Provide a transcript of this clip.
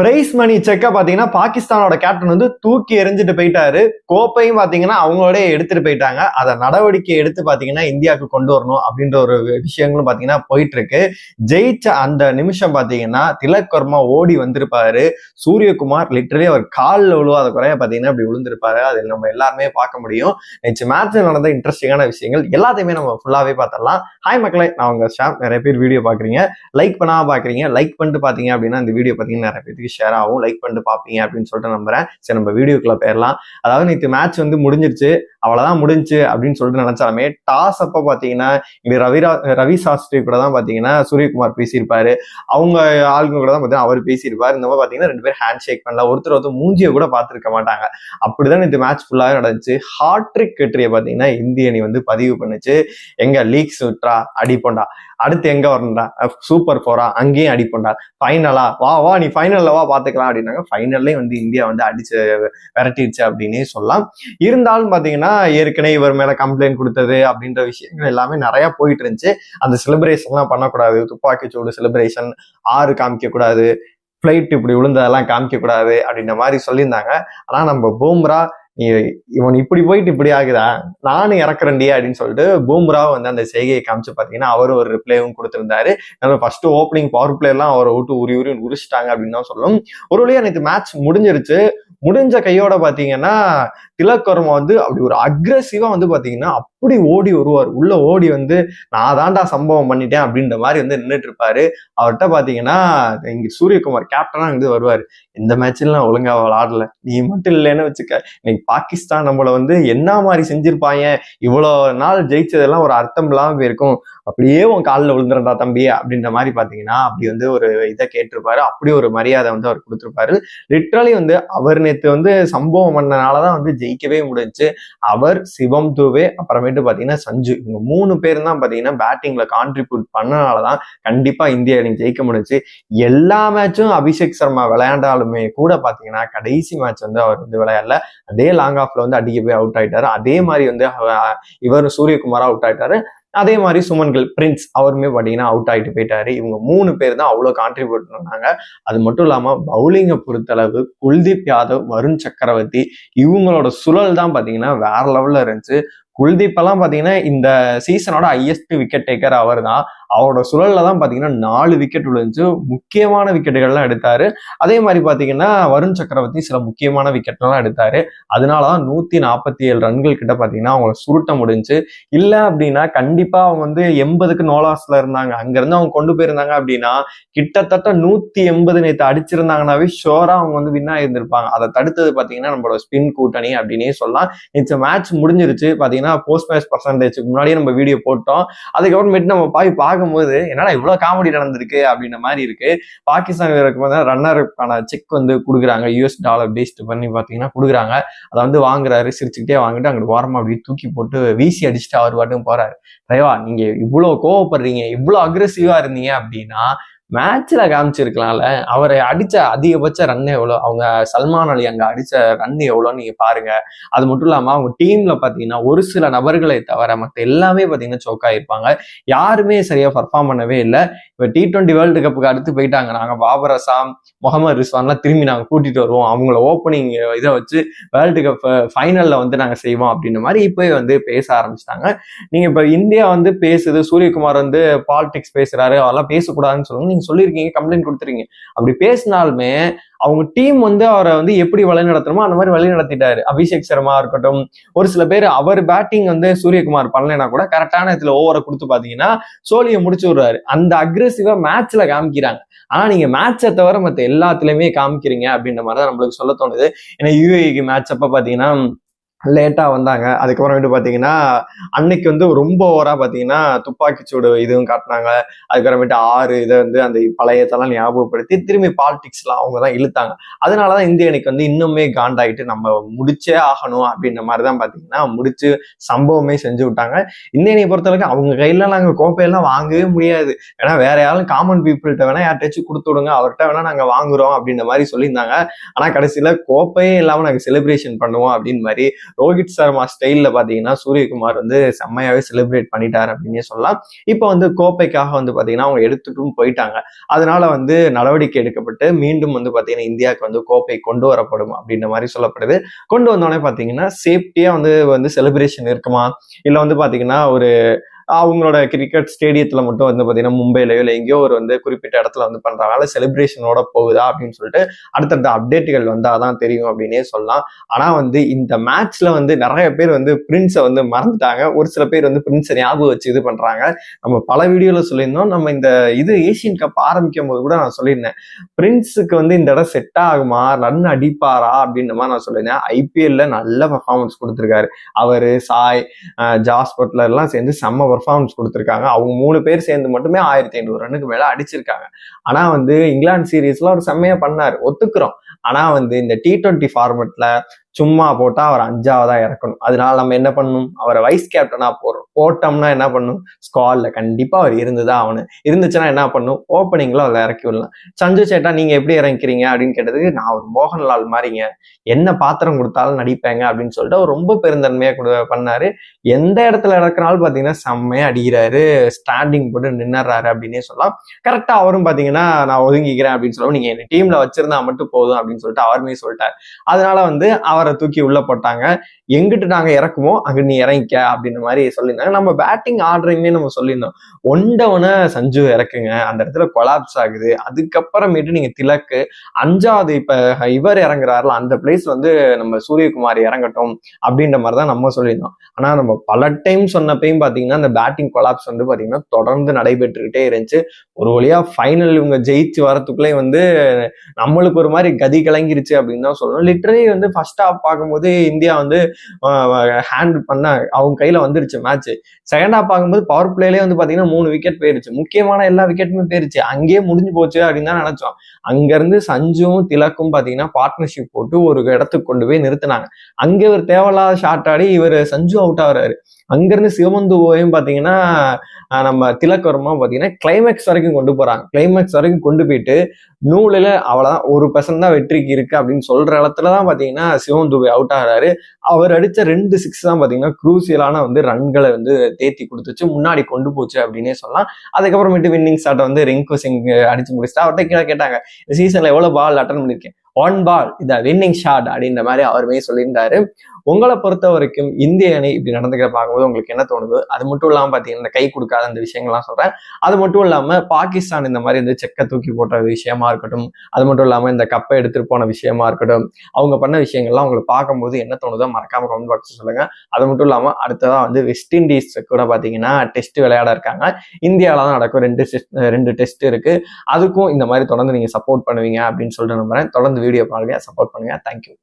Prize money செக்க பாத்தீங்கன்னா பாகிஸ்தானோட captain வந்து தூக்கி எறிஞ்சிட்டு போயிட்டாரு. கோப்பையும் பாத்தீங்கன்னா அவங்களோட எடுத்துட்டு போயிட்டாங்க. அதை நடவடிக்கை எடுத்து பாத்தீங்கன்னா இந்தியாவுக்கு கொண்டு வரணும் அப்படின்ற ஒரு விஷயங்களும் பாத்தீங்கன்னா போயிட்டு இருக்கு ஜெயிச்ச அந்த நிமிஷம் பாத்தீங்கன்னா திலக் வர்மா ஓடி வந்திருப்பாரு. சூரியகுமார் லிட்டரலி அவர் காலில் விழுவாத குறைய பாத்தீங்கன்னா அப்படி விழுந்திருப்பாரு. அது நம்ம எல்லாருமே பார்க்க முடியும். நேற்று மேட்ச்சில் நடந்த இன்ட்ரெஸ்டிங்கான விஷயங்கள் எல்லாத்தையுமே நம்ம ஃபுல்லாவே பார்த்துடலாம். ஹாய் மக்களே நான் உங்க ஷாம். நிறைய பேர் வீடியோ பாக்குறீங்க லைக் பண்ணாம பாக்குறீங்க லைக் பண்ணிட்டு பாத்தீங்க அப்படின்னா இந்த வீடியோ பாத்தீங்கன்னா நிறைய பேருக்கு ஷேர் ஆகும். லைக் பண்ணிட்டு பாப்பீங்க அப்படின்னு சொல்லிட்டு நம்புறேன். சரி நம்ம வீடியோக்குள்ள போயிடலாம் அதாவது நேற்று மேட்ச் வந்து முடிஞ்சிருச்சு. அவ்வளவுதான் முடிஞ்சு அப்படின்னு சொல்லிட்டு நினைச்சாலுமே டாஸ் அப்போ பாத்தீங்கன்னா இங்க ரவிரா ரவி சாஸ்திரி கூட தான் பாத்தீங்கன்னா சூரியகுமார் பேசியிருப்பாரு. அவங்க ஆளுங்க கூட தான் பார்த்தீங்கன்னா அவர் பேசியிருப்பாரு. இந்த மாதிரி பாத்தீங்கன்னா ரெண்டு பேரும் ஹேண்ட் ஷேக் பண்ணல ஒருத்தர் ஒருத்தர் மூஞ்சியை கூட பார்த்துருக்க மாட்டாங்க. அப்படிதான் இந்த மேட்ச் ஃபுல்லாவே நடந்துச்சு. ஹாட்ரிக் வெற்றியை பாத்தீங்கன்னா இந்திய அணி வந்து பதிவு பண்ணுச்சு. எங்க லீக் சுட்ரா அடிப்போண்டா அடுத்து எங்க வரணும்டா? சூப்பர் போரா அங்கேயும் அடிப்போண்டா ஃபைனலா வா வா நீ ஃபைனல்ல வா பாத்துக்கலாம் அப்படின்னாங்க. ஃபைனல்லையும் வந்து இந்தியா வந்து அடிச்சு விரட்டிடுச்சு அப்படின்னே சொல்லலாம். இருந்தாலும் பாத்தீங்கன்னா ஏற்கனவே இவர் மேல கம்ப்ளைண்ட் கொடுத்தது அப்படின்ற விஷயங்கள் எல்லாமே நிறைய போயிட்டு இருந்துச்சு. அந்த செலிப்ரேஷன்லாம் பண்ணக்கூடாது. துப்பாக்கி சூடு செலிப்ரேஷன் ஆறு காமிக்க கூடாது இப்படி விழுந்ததெல்லாம் காமிக்க கூடாது அப்படின்ற மாதிரி சொல்லியிருந்தாங்க. ஆனா நம்ம பூம்ரா இவன் இப்படி போயிட்டு இப்படி ஆகுதா? நானும் இறக்குறேன்டியே அப்படின்னு சொல்லிட்டு பூம்ரா வந்து அந்த செய்கையை காமிச்சு பார்த்தீங்கன்னா அவரும் ஒரு ரிப்ளேவும் கொடுத்துருந்தாரு. நம்ம ஃபர்ஸ்ட் ஓப்பனிங் பவர் பிளேயர்லாம் அவரை விட்டு உரி உரி உரிச்சிட்டாங்க அப்படின்னு தான் சொல்லும். ஒரு வழியா நேற்று மேட்ச் முடிஞ்சிருச்சு. முடிஞ்ச கையோட பாத்தீங்கன்னா திலக் வர்மா வந்து அப்படி ஒரு அக்ரெசிவா வந்து பாத்தீங்கன்னா அப்படி ஓடி வருவார்? உள்ள ஓடி வந்து நான் தாண்டா சம்பவம் பண்ணிட்டேன் அப்படின்ற மாதிரி வந்து நின்றுட்டு இருப்பாரு அவர்கிட்ட பாத்தீங்கன்னா இங்க சூரியகுமார் கேப்டனா இருந்து வருவாரு. இந்த மேட்ச்ல நான் ஒழுங்கா விளாடல நீ மட்டும் இல்லைன்னு வச்சுக்க. இன்னைக்கு பாகிஸ்தான் நம்மள வந்து என்ன மாதிரி செஞ்சிருப்பாங்க? இவ்வளவு நாள் ஜெயிச்சதெல்லாம் ஒரு அர்த்தம் இல்லாம போயிருக்கும். அப்படியே உன் காலில் விழுந்துருந்தா தம்பி அப்படின்ற மாதிரி பாத்தீங்கன்னா அப்படி வந்து ஒரு இதை கேட்டிருப்பாரு. அப்படி ஒரு மரியாதை வந்து அவர் கொடுத்துருப்பாரு. லிட்ரலி வந்து அவர் நேற்று வந்து சம்பவம் பண்ணனாலதான் வந்து ஜெயிக்கவே முடிஞ்சுச்சு அவர் சிவம் தூவே அப்புறமேட்டு பாத்தீங்கன்னா சஞ்சு. இவங்க மூணு பேர் தான் பாத்தீங்கன்னா பேட்டிங்ல கான்ட்ரிபியூட் பண்ணனாலதான் கண்டிப்பாக இந்தியா அணி ஜெயிக்க முடிஞ்சுச்சு. எல்லா மேட்சும் அபிஷேக் சர்மா விளையாண்டாலுமே கூட பார்த்தீங்கன்னா கடைசி மேட்ச் வந்து அவர் வந்து விளையாடல. அதே லாங் ஆஃப்ல வந்து அடிக்க போய் அவுட் ஆயிட்டாரு. அதே மாதிரி வந்து இவர் சூரியகுமார் அவுட் ஆயிட்டாரு. அதே மாதிரி சுமன்கள் பிரின்ஸ் அவருமே பார்த்தீங்கன்னா அவுட் ஆகிட்டு போயிட்டாரு. இவங்க மூணு பேர் தான் அவ்வளோ கான்ட்ரிபியூட் பண்ணாங்க. அது மட்டும் இல்லாமல் பவுலிங்கை பொறுத்தளவு குல்தீப் யாதவ் வருண் சக்கரவர்த்தி இவங்களோட சுழல் தான் பார்த்தீங்கன்னா வேற லெவலில் இருந்துச்சு. குல்தீப் எல்லாம் பார்த்தீங்கன்னா இந்த சீசனோட ஹையஸ்ட் விக்கெட் டேக்கர் அவர் தான் அவரோட சுழல்ல தான் பார்த்தீங்கன்னா நாலு விக்கெட் விழுந்துச்சு. முக்கியமான விக்கெட்டுகள்லாம் எடுத்தாரு. அதே மாதிரி பார்த்தீங்கன்னா வருண் சக்கரவர்த்தி சில முக்கியமான விக்கெட்லாம் எடுத்தாரு. அதனாலதான் நூத்தி நாற்பத்தி ஏழு ரன்கள் கிட்ட பார்த்தீங்கன்னா அவங்க சுருட்ட முடிஞ்சு. இல்லை அப்படின்னா கண்டிப்பா அவங்க வந்து எண்பதுக்கு நோலாஸ்ல இருந்தாங்க. அங்கேருந்து அவங்க கொண்டு போயிருந்தாங்க அப்படின்னா கிட்டத்தட்ட நூத்தி எண்பது நேற்று அடிச்சிருந்தாங்கன்னாவே ஷோரா அவங்க வந்து வின்னாக இருந்திருப்பாங்க அதை தடுத்தது பார்த்தீங்கன்னா நம்மளோட ஸ்பின் கூட்டணி அப்படின்னே சொல்லலாம். நேற்று மேட்ச் முடிஞ்சிருச்சு. பார்த்தீங்கன்னா போஸ்ட் மேட்ச் பர்சன்டேஜ் முன்னாடியே நம்ம வீடியோ போட்டோம். அதுக்கப்புறமேட்டு நம்ம போய் பார்க்கும்போது என்னடா இவ்வளோ காமெடி நடந்திருக்கு அப்படின்ற மாதிரி இருக்கு. பாகிஸ்தான் வீரருக்கு வந்து ரன்னருக்கான செக் வந்து கொடுக்குறாங்க. யூஎஸ் டாலர் பேஸ்ட் பண்ணி பார்த்தீங்கன்னா கொடுக்குறாங்க. அதை வந்து வாங்குறாரு. சிரிச்சுக்கிட்டே வாங்கிட்டு அங்கிட்டு ஓரமாக அப்படியே தூக்கி போட்டு வீசி அடிச்சுட்டு அவர் பாட்டும் போறாரு. தயவா நீங்க இவ்வளோ கோவப்படுறீங்க இவ்வளோ அக்ரெசிவா இருந்தீங்க அப்படின்னா மேட்ச்ல காமிச்சிருக்கலாம்ல. அவரை அடிச்ச அதிகபட்ச ரன் எவ்வளோ? அவங்க சல்மான் அலி அங்க அடிச்ச ரன் எவ்வளோன்னு நீங்க பாருங்க. அது மட்டும் இல்லாம அவங்க டீம்ல பாத்தீங்கன்னா ஒரு சில நபர்களை தவிர மற்ற எல்லாமே பாத்தீங்கன்னா சோக்கா இருப்பாங்க யாருமே சரியா பர்ஃபார்ம் பண்ணவே இல்லை. இப்ப டி டுவெண்ட்டி வேர்ல்டு கப்புக்கு அடுத்து போயிட்டாங்க. நாங்க பாபர் அசாம் முகமது ரிஸ்வான்லாம் திரும்பி நாங்க கூட்டிட்டு வருவோம். அவங்கள ஓப்பனிங் இதை வச்சு வேர்ல்டு கப் ஃபைனல்ல வந்து நாங்க செய்வோம் அப்படின்ற மாதிரி இப்போவே வந்து பேச ஆரம்பிச்சிட்டாங்க. நீங்க இப்ப இந்தியா வந்து பேசுது சூரியகுமார் வந்து பாலிடிக்ஸ் பேசுறாரு அதெல்லாம் பேசக்கூடாதுன்னு சொல்லுங்க. நீங்க சொல்லியிருக்கீங்க கம்ப்ளைண்ட் கொடுத்துருக்கீங்க. அப்படி பேசினாலுமே அவங்க டீம் வந்து அவரை வந்து எப்படி வழி நடத்தணுமோ அந்த மாதிரி வழி நடத்திட்டாரு. அபிஷேக் சர்மா இருக்கட்டும் ஒரு சில பேர் அவர் பேட்டிங் வந்து சூரியகுமார் பண்ணலைன்னா கூட கரெக்டான இடத்துல ஓவரை கொடுத்து பாத்தீங்கன்னா சோழியை முடிச்சு விடுறாரு. அந்த அக்ரெசிவா மேட்ச்ல காமிக்கிறாங்க. ஆனா நீங்க மேட்சை தவிர மத்த எல்லாத்துலயுமே காமிக்கிறீங்க அப்படின்ற மாதிரி தான் நம்மளுக்கு சொல்ல தோணுது. ஏன்னா யூஏக்கு மேட்ச் அப்ப பாத்தீங்கன்னா லேட்டாக வந்தாங்க. அதுக்கப்புறமேட்டு பார்த்தீங்கன்னா அன்னைக்கு வந்து ரொம்ப ஓவராக பார்த்தீங்கன்னா துப்பாக்கிச்சூடு இதுவும் காட்டினாங்க. அதுக்கப்புறமேட்டு ஆறு இதை வந்து அந்த பழையத்தெல்லாம் ஞாபகப்படுத்தி திரும்பி பாலிடிக்ஸ்லாம் அவங்க தான் இழுத்தாங்க. அதனால தான் இந்திய அணிக்கு வந்து இன்னுமே காண்டாயிட்டு நம்ம முடிச்சே ஆகணும் அப்படின்ற மாதிரி தான் பார்த்தீங்கன்னா முடிச்சு சம்பவமே செஞ்சு விட்டாங்க. இந்திய அணியை பொறுத்தளவுக்கு அவங்க கையில நாங்கள் கோப்பையெல்லாம் வாங்கவே முடியாது. ஏன்னா வேற யாரும் காமன் பீப்புள்கிட்ட வேணா யார்கிட்டயாச்சும் கொடுத்து விடுங்க. அவர்கிட்ட வேணா நாங்கள் வாங்குறோம் அப்படின்ற மாதிரி சொல்லியிருந்தாங்க. ஆனால் கடைசியில் கோப்பையே இல்லாமல் நாங்கள் செலிப்ரேஷன் பண்ணுவோம் அப்படின்னு மாதிரி ரோஹித் சர்மா ஸ்டைலில் பார்த்தீங்கன்னா சூரியகுமார் வந்து செம்மையாகவே செலிப்ரேட் பண்ணிட்டார் அப்படின்னே சொல்லலாம். இப்போ வந்து கோப்பைக்காக வந்து பார்த்தீங்கன்னா அவங்க எடுத்துட்டும் போயிட்டாங்க. அதனால வந்து நடவடிக்கை எடுக்கப்பட்டு மீண்டும் வந்து பார்த்தீங்கன்னா இந்தியாவுக்கு வந்து கோப்பை கொண்டு வரப்படும் அப்படின்ற மாதிரி சொல்லப்படுது. கொண்டு வந்தோடனே பார்த்தீங்கன்னா சேஃப்டியாக வந்து வந்து செலிப்ரேஷன் இருக்குமா? இல்லை வந்து பார்த்தீங்கன்னா ஒரு அவங்களோட கிரிக்கெட் ஸ்டேடியத்தில் மட்டும் வந்து பார்த்தீங்கன்னா மும்பையிலையோ இல்லை எங்கேயோ ஒரு வந்து குறிப்பிட்ட இடத்துல வந்து பண்ணுறனால செலிப்ரேஷனோட போகுதா அப்படின்னு சொல்லிட்டு அடுத்தடுத்த அப்டேட்டுகள் வந்தால் தான் தெரியும் அப்படின்னே சொல்லலாம். ஆனால் வந்து இந்த மேட்ச்சில் வந்து நிறைய பேர் வந்து பிரின்ஸை வந்து மறந்துட்டாங்க. ஒரு சில பேர் வந்து பிரின்ஸை ஞாபகம் வச்சு இது பண்ணுறாங்க நம்ம பல வீடியோவில் சொல்லியிருந்தோம். நம்ம இந்த இது ஏசியன் கப் ஆரம்பிக்கும் போது கூட நான் சொல்லியிருந்தேன். பிரின்ஸுக்கு வந்து இந்த இடம் செட் ஆகுமா? ரன் அடிப்பாரா? அப்படின்ற மாதிரி நான் சொல்லியிருந்தேன். ஐபிஎல்ல நல்ல பர்ஃபார்மன்ஸ் கொடுத்துருக்காரு. அவர் சாய் ஜாஸ் எல்லாம் சேர்ந்து செம்ம பர்ஃபார்மன்ஸ் கொடுத்துருக்காங்க. அவங்க மூணு பேர் சேர்ந்து மட்டுமே ஆயிரத்தி ஐநூறு ரன்னுக்கு மேலே அடிச்சிருக்காங்க. ஆனா வந்து இங்கிலாந்து சீரீஸ்ல அவர் செம்மையாக பண்ணாரு. ஒத்துக்கிறோம். ஆனா வந்து இந்த டி டுவெண்ட்டி ஃபார்மெட்டில் சும்மா போட்டால் அவர் அஞ்சாவதாக இறக்கணும். அதனால நம்ம என்ன பண்ணணும் அவரை வைஸ் கேப்டனாக போடுறோம் போட்டோம்னா என்ன பண்ணும்? ஸ்குவாட்ல கண்டிப்பாக அவர் இருந்துதான் ஆகணும் இருந்துச்சுன்னா என்ன பண்ணும்? ஓப்பனிங்கில் அதில் இறக்கி விடலாம். சஞ்சு சேட்டா நீங்கள் எப்படி இறங்கிக்கிறீங்க? அப்படின்னு கேட்டதுக்கு நான் ஒரு மோகன்லால் மாதிரிங்க. என்ன பாத்திரம் கொடுத்தாலும் நடிப்பேங்க அப்படின்னு சொல்லிட்டு அவர் ரொம்ப பெருந்தன்மையாக கொடு பண்ணாரு. எந்த இடத்துல இறக்குனாலும் பார்த்தீங்கன்னா செம்மையாக அடிக்கிறாரு. ஸ்டாண்டிங் போட்டு நின்னுறாரு அப்படின்னே சொல்லலாம். கரெக்டாக அவரும் பார்த்தீங்கன்னா நான் ஒதுங்கிக்கிறேன் அப்படின்னு சொல்லுவோம் நீங்கள் என் டீமில் வச்சிருந்தா மட்டும் போதும் அப்படின்னு சொல்லிட்டு அவருமே சொல்லிட்டார். அதனால வந்து அவர் தூக்கி உள்ள போட்டாங்க. எங்கிட்டு நாங்க இறக்குமோ அங்க நீ இறங்கிக்க அப்படின்ற மாதிரி சொல்லியிருந்தாங்க. நம்ம பேட்டிங் ஆர்டரையுமே நம்ம சொல்லியிருந்தோம். ஒண்டவனை சஞ்சு இறக்குங்க. அந்த இடத்துல கொலாப்ஸ் ஆகுது. அதுக்கப்புறமேட்டு நீங்க திலக்கு. அஞ்சாவது இப்ப இவர் இறங்குறாருல அந்த பிளேஸ் வந்து நம்ம சூரியகுமார் இறங்கட்டும் அப்படின்ற மாதிரி தான் நம்ம சொல்லியிருந்தோம். ஆனா நம்ம பல டைம் சொன்னப்பையும் பாத்தீங்கன்னா அந்த பேட்டிங் கொலாப்ஸ் வந்து பாத்தீங்கன்னா தொடர்ந்து நடைபெற்றுக்கிட்டே இருந்துச்சு. ஒரு வழியா ஃபைனல் இவங்க ஜெயிச்சு வரத்துக்குள்ளே வந்து நம்மளுக்கு ஒரு மாதிரி கதி கலங்கிருச்சு அப்படின்னு தான் சொல்லணும். லிட்டரலி வந்து ஃபர்ஸ்ட் ஹாஃப் பார்க்கும்போது இந்தியா வந்து ஹேண்டில் பண்ண அவங்க கையில் வந்துருச்சு மேட்ச் செகண்ட் ஹாஃப் பார்க்கும்போது பவர் பிளேலேயே வந்து பார்த்தீங்கன்னா மூணு விக்கெட் போயிருச்சு. முக்கியமான எல்லா விக்கெட்டுமே போயிருச்சு. அங்கேயே முடிஞ்சு போச்சு அப்படின்னு தான் நினைச்சோம். அங்கிருந்து சஞ்சுவும் திலக்கும் பாத்தீங்கன்னா பார்ட்னர்ஷிப் போட்டு ஒரு இடத்துக்கு கொண்டு போய் நிறுத்தினாங்க. அங்கே இவர் தேவையில்லாத ஷாட் ஆடி இவர் சஞ்சு அவுட் ஆகுறாரு. அங்கிருந்து சிவமந்துவையும் பாத்தீங்கன்னா நம்ம திலக்கரமா பாத்தீங்கன்னா கிளைமேக்ஸ் வரைக்கும் கொண்டு போறாங்க. கிளைமேக்ஸ் வரைக்கும் கொண்டு போயிட்டு நூலில் அவ்வளோதான் ஒரு பர்சன்ட் தான் வெற்றிக்கு இருக்கு அப்படின்னு சொல்கிற இடத்துல தான் பார்த்தீங்கன்னா சிவம் துபை அவுட் ஆகிறாரு. அவர் அடித்த ரெண்டு சிக்ஸ் தான் பார்த்தீங்கன்னா குரூசியலான வந்து ரன்களை வந்து தேத்தி கொடுத்துச்சு. முன்னாடி கொண்டு போச்சு அப்படின்னே சொல்லலாம். அதுக்கப்புறமேட்டு வின்னிங் ஸ்டார்ட் வந்து ரிங்கு சிங் அடிச்சு முடிச்சுட்டு அவர்கிட்ட கீழே கேட்டாங்க இந்த சீசனில் எவ்வளோ பால் அட்டன் பண்ணிருக்கேன்? ஒன் பால் இந்த வின்னிங் ஷாட் அப்படின்ற மாதிரி அவருமே சொல்லியிருந்தாரு. உங்களை பொறுத்த வரைக்கும் இந்திய அணி இப்படி நடந்துக்கிற பார்க்கும்போது உங்களுக்கு என்ன தோணுது? அது மட்டும் இல்லாமல் பார்த்தீங்கன்னா இந்த கை கொடுக்காத அந்த விஷயங்கள்லாம் சொல்கிறேன் அது மட்டும் இல்லாமல் பாகிஸ்தான் இந்த மாதிரி வந்து செக்கை தூக்கி போட்ட விஷயமா இருக்கட்டும் அது மட்டும் இல்லாமல் இந்த கப்பை எடுத்துகிட்டு போன விஷயமா இருக்கட்டும் அவங்க பண்ண விஷயங்கள்லாம் உங்களுக்கு பார்க்கும்போது என்ன தோணுதோ மறக்காம கமெண்ட் பாக்ஸ் சொல்லுங்க. அது மட்டும் இல்லாமல் அடுத்ததான் வந்து வெஸ்ட் இண்டீஸ் கூட பார்த்தீங்கன்னா டெஸ்ட் விளையாட இருக்காங்க. இந்தியாவில தான் நடக்கும் ரெண்டு ரெண்டு டெஸ்ட் இருக்கு. அதுக்கும் இந்த மாதிரி தொடர்ந்து நீங்கள் சப்போர்ட் பண்ணுவீங்க அப்படின்னு சொல்லிட்டு நம்புறேன். தொடர்ந்து வீடியோ பாருங்க சப்போர்ட் பண்ணுங்க. தேங்க்யூ